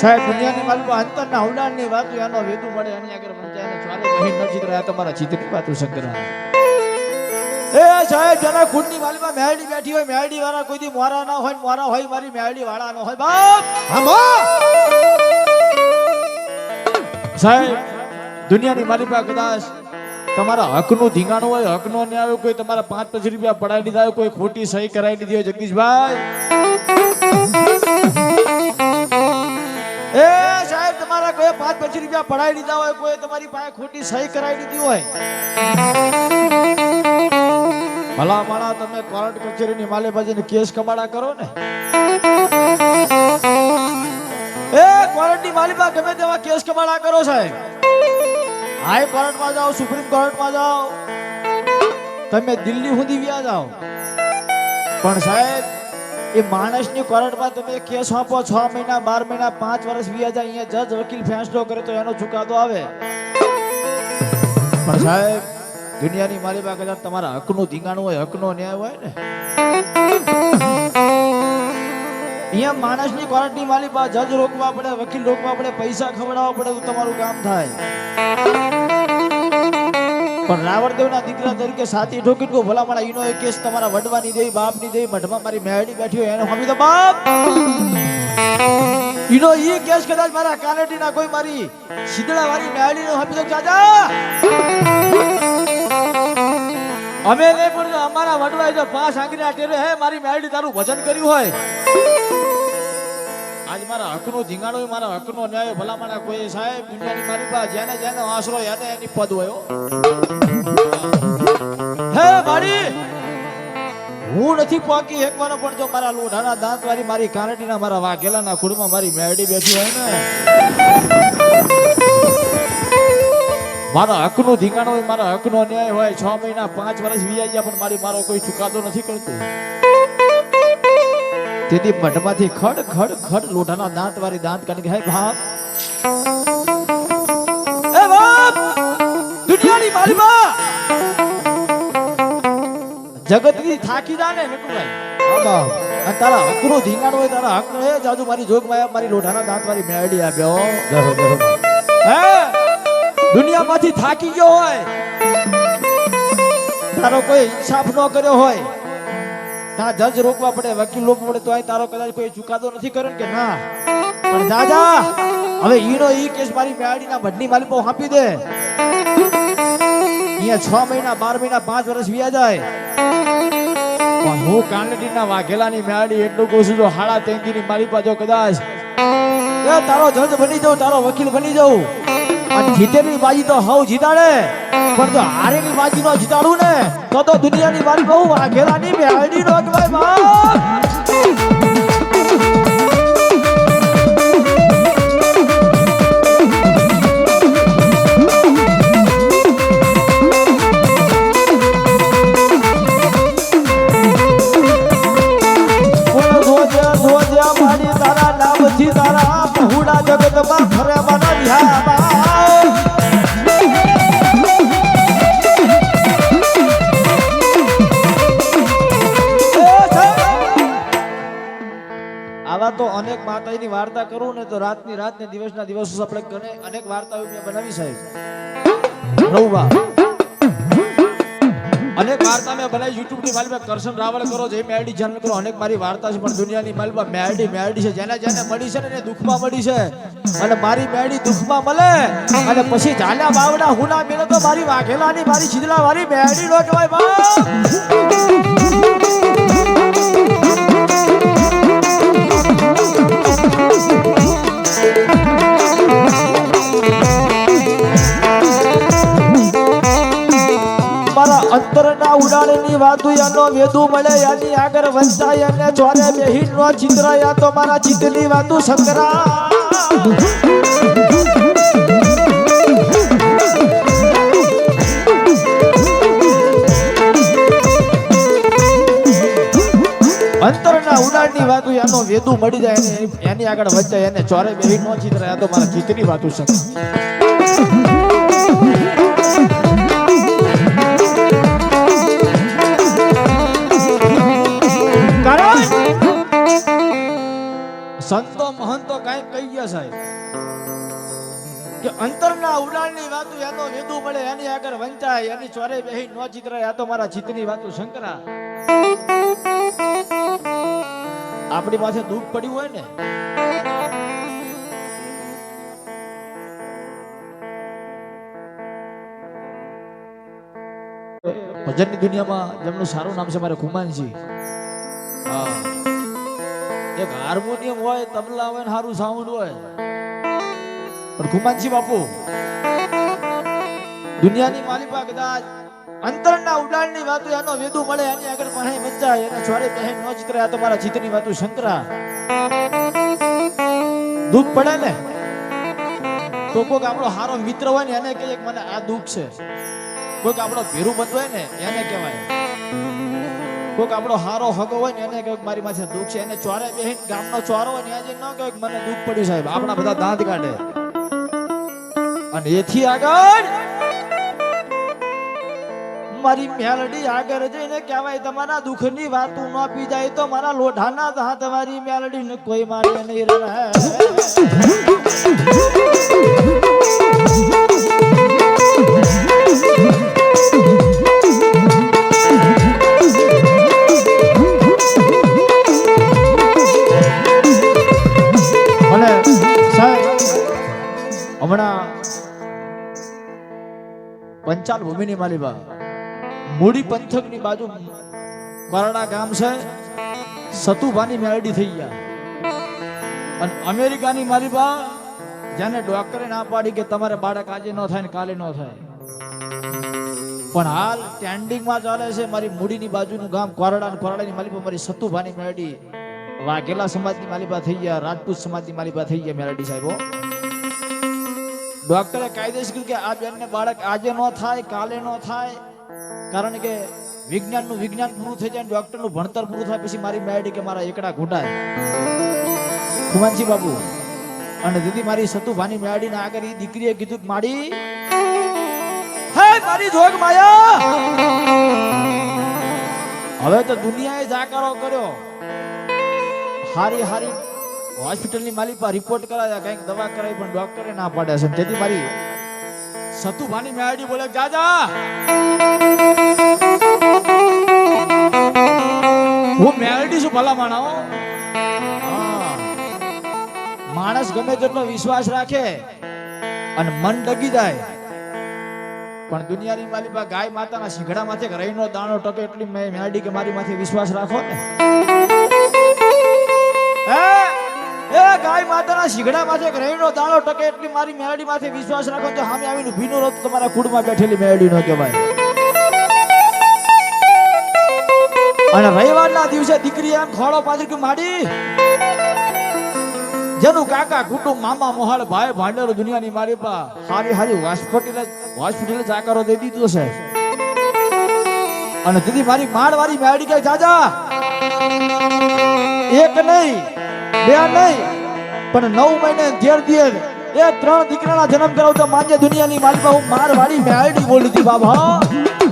સાહેબ દુનિયાની માલિકો અંતરના હવડાણની વાતો એનો વેદુ મળે, એની આગળ વંચાય ને ચારે બહેન ન ચિત્ર આ તમારા ચિત્રની વાતો શંકર એ સાહેબ, જેના કુંડની વાલીમાં મેરડી બેઠી હોય મેરડી વાળા કોઈ મોરા ના હોય, મોરા હોય મારી મેરડી વાળા ન હોય, બાપ! સાહેબ, દુનિયાની પાસે કદાચ તમારા હકનું ધીંગાણું હોય, હકનો ન્યાય આવ્યો કોઈ તમારા પાંચ પાંચ રૂપિયા પડાવી દીધા હોય, કોઈ ખોટી સહી કરાવી દીધી હોય, જગદીશભાઈ. એ સાહેબ, તમારા કોઈ પાંચ પાંચ રૂપિયા પડાવી દીધા હોય, કોઈ તમારી પાસે ખોટી સહી કરાવી દીધી હોય. ભલા માણા તમે કોર્ટ કચેરીની માલે બાજીને કેસ કમાડા કરો ને. એ કોર્ટની માલિકા ગમે તેવા કેસ કમાડા કરો સાહેબ. હાઈ કોર્ટમાં જાઓ, સુપ્રીમ કોર્ટમાં જાઓ. તમે દિલ્હી સુધી વ્યા જાઓ. પણ સાહેબ, એ માણસની કોર્ટમાં તમે કેસ આપો છ મહિના, બાર મહિના, પાંચ વર્ષ વ્યા જાય, અહીંયા જજ, વકીલ ફેંસલો કરે તો એનો ચુકાદો આવે. પણ સાહેબ, દુનિયાની મારી પાસે તમારા હકનું ધીંગાણું હોય, હકનો ન્યાય હોય ને. અહીંયા માણસની કોર્ટની માલી જજ રોકવા પડે, વકીલ રોકવા પડે, પૈસા ખવડાવવા પડે તો તમારું કામ થાય. પણ રાવણદેવના દીકરા તરીકે સાથી ઠોકી કો ભલા મારા ઈનો એક કેસ તમારા વડવાની દેવી બાપની દેવી મઢમાં મારી મેળી બેઠી હોય, એને હમી તો બાપ. ઈનો ઈ કેસ કદાચ મારા કાનેટીના કોઈ મારી શીદડા વાળી મેળી નો હમી તો ચાચા. અમે નહીં પણ અમારા વડવાએ જો પાંચ આંગળીના ટેરે, હે, મારી મેળી તારું ભજન કર્યું હોય. આજ મારા હકનો ધીંગાણો મારા હકનો ન્યાય ભલા મારા કોઈ સાહેબ, દુનિયાની મારી પાસે જેને જેને આશરો એને એની પદ હોય હે. મારી, હું નથી પોકી એકવાનો, પણ જો મારા લોઢાના દાંત વાળી મારી કારટીના મારા વાઘેલાના ખુડમાં મારી મેળી બેઠી હોય ને, મારા હકનું ધીંગાણો હોય મારા હકનો ન્યાય હોય. છ મહિના, પાંચ વર્ષ વિયા ગયા, પણ મારી મારો કોઈ ચુકાદો નથી કરતો. તેથી મઢમાંથી ખડ ખડ ખડ લોઢાના દાંત વાળી દાંત કાઢી હે બાપ! એ બાપ! દુનિયાની બા જગતની થાકી જા ને બાપ. અને તારા હકનું ધીંગાણ હોય તારા હક હે જાજુ મારી જોગ માયા મારી લોઢાના દાંત વાળી મેળી આપ્યો હે. દુનિયામાંથી થાકી ગયો હોય તારો કોઈ ઇન્સાફ ન કર્યો હોય ના, જજ રોકવા પડે, વકીલ રોકવા પડે તો અહીં તારો કદાચ કોઈ ચુકાદો નથી કર્યો કે ના? પણ દાદા હવે ઈનો ઈ કેસ મારી મેળીના ભડની માલી પર આપી દે. અહીંયા છ મહિના, બાર મહિના, પાંચ વર્ષ વ્યા જાય. પણ હું કાનડીના વાઘેલાની મેળી એટલું કહું છું, જો હાડા તેંગીની મારી પાછો કદાચ તારો જજ બની જાઉં, તારો વકીલ બની જાઉં. જીતેની બાજી તો હવ જીતાડે. પણ જો હારેની બાજી નો જીતાડું ને, તો તો દુનિયાની મારી બહુ વાઘેલાની મેળી નો કહેવાય વાર્તા કરું ને તો રાતની રાત ને દિવસના દિવસ આપણે ઘણે અનેક વાર્તાઓ મેં બનાવી સાહેબ. રઘુબા અનેક વાર્તા મેં બનાવી યુટ્યુબની માલ મેં કરશન રાવળ કરો જે મેરડી જન્મ કરો, અનેક મારી વાર્તા છે, પણ દુનિયાની માલમાં મેરડી મેરડી છે, જેને જેને મળી છે ને એને દુઃખમાં મળી છે. અને મારી મેરડી દુઃખમાં મળે. અને પછી ઝાલ્યા બાવડા હુના મેળો તો મારી વાઘેલાની, મારી છીદલા વાળી મેરડી નો કહેવાય બાપ અંતરના ઉડાણની વાતો એનો વેદુ મળે એની આગળ વંચાય અને ચોરે બેહીન નો ચિત્ર, યા તો મારા ચિત્તની વાતો સંગ્રામ અંતરના ઉડાણની વાતો એનો વેદુ મળી જાય એની આગળ વંચાય એને ચોરે બેહીન નો ચિત્ર તો મારા જીતની વાતો સંગ્રામ સંતો મહંતો કઈ કહી ગયા સાહેબ. કે અંતરના ઉડાણની વાતો યાદો વેદુ મળે એની આગળ વંચાય, એની ચોરે બેહી નો ચિતરાય આ તો મારા ચિત્તની વાતો શંકરા. આપણી પાસે દુઃખ પડ્યું હોય ને. ભજનની દુનિયામાં જેમનું સારું નામ છે, મારે કુમાનજી. એક હાર્મોનિયમ હોય, તબલા હોય સારું સાઉન્ડ હોય. પણ કુમાનજી બાપુ, દુનિયાની માલિપા કદાચ અંતરના ઉડાણની વાતો એનો વેદુ મળે, એની આગળ પણ મચાય એના છોડે બહેન નો ચિત્ર આ તો મારા ચિત્રની વાતો શંકરા દુઃખ પડે ને? તો કોઈક આપણો હારો મિત્ર હોય ને, એને કહીએ મને આ દુઃખ છે. કોઈક આપણો ભેરું બંધ હોય ને, એને કહેવાય. કોઈક આપણો હારો હગો હોય ને એને કે મારી માથે દુઃખ છે, એને ચોરે બેહીન ગામનો ચોરો હોય ને આજે ન કે મને દુઃખ પડ્યું સાહેબ, આપણા બધા દાંત કાઢે. અને એથી આગળ મારી મેલડી આગળ જઈને કહેવાય, તમારા દુઃખની વાત ન પી જાય તો મારા લોઢાના દાંત મારી મેલડી ને કોઈ માટે નહીં રહે. પંચાલ ભૂમિની માલિબા મૂડી પંથકની બાજુ કોરડા ગામ છે. સતુભાની મેરડી થઈ ગયા. અને અમેરિકાની માલિબા જેને ડોક્ટરે ના પાડી કે તમારે બાળક આજે ન થાય ને કાલે ન થાય. પણ હાલ સ્ટેન્ડિંગમાં ચાલે છે મારી મૂડીની બાજુનું ગામ કોરડા અને કોરડાની માલિબા મારી સતુભાની મેલડી વાઘેલા સમાજની માલિબા થઈ ગયા, રાજપૂત સમાજની માલિબા થઈ ગયા મેલડી સાહેબો ડોક્ટરે કાયદેસર કીધું કે આ બેનને બાળક આજે ન થાય, કાલે ન થાય. કારણ કે વિજ્ઞાનનું વિજ્ઞાન પૂરું થઈ જાય ડોક્ટરનું ભણતર પૂરું થાય પછી મારી બેડી કે મારા એકડા ઘૂંટાય. કુમાનજી બાબુ, અને દીદી મારી સતુભાની મેળડીને આગળ એ દીકરીએ કીધું માડી, હે મારી જોગ માયા! હવે તો દુનિયાએ જાકારો કર્યો. હારી હારી હોસ્પિટલની માલિક પર રિપોર્ટ કરાયા, કંઈક દવા કરાવી પણ ડોક્ટરે ના પાડ્યા છે. તેથી મારી સતુભાની મેળડી બોલે, જાજા! હું મેળડી છું ભલા માણાઓ માણસ ગમે તેટલો વિશ્વાસ રાખે અને મન ડગી જાય, પણ દુનિયાની માલી પાસે ગાય માતાના શીંગડા માથે કે રહીનો દાણો ટકે એટલી મેળડી કે મારી માથે વિશ્વાસ રાખો ને. ગાય માતાના શીંગડા માથે રહીનો દાણો ટકે એટલી મારી મેળડી માથે વિશ્વાસ રાખો તો સામે આવીને ભીનો રથ તમારા કુડમાં બેઠેલી મેળડી નો કહેવાય. અને રવિવારના દિવસે દીકરી એમ ખોળો કે માડી, જેનું કાકા કુટુંબ મામા, મોહાળ, ભાઈ, ભાંડેરો દુનિયાની મારી પા સારી સારી હોસ્પિટલ હોસ્પિટલ જાકારો દઈ દીધો છે. અને દીદી, મારી માડ વાળી મેળી કે જાજા? એક નહીં, બે નહીં પણ નવ મહિને ઘેર ઘેર એ ત્રણ દીકરાના જન્મ કરાવતા માન્ય દુનિયાની માલિકા હું માર વાળી મેળી બોલી હતી બાબા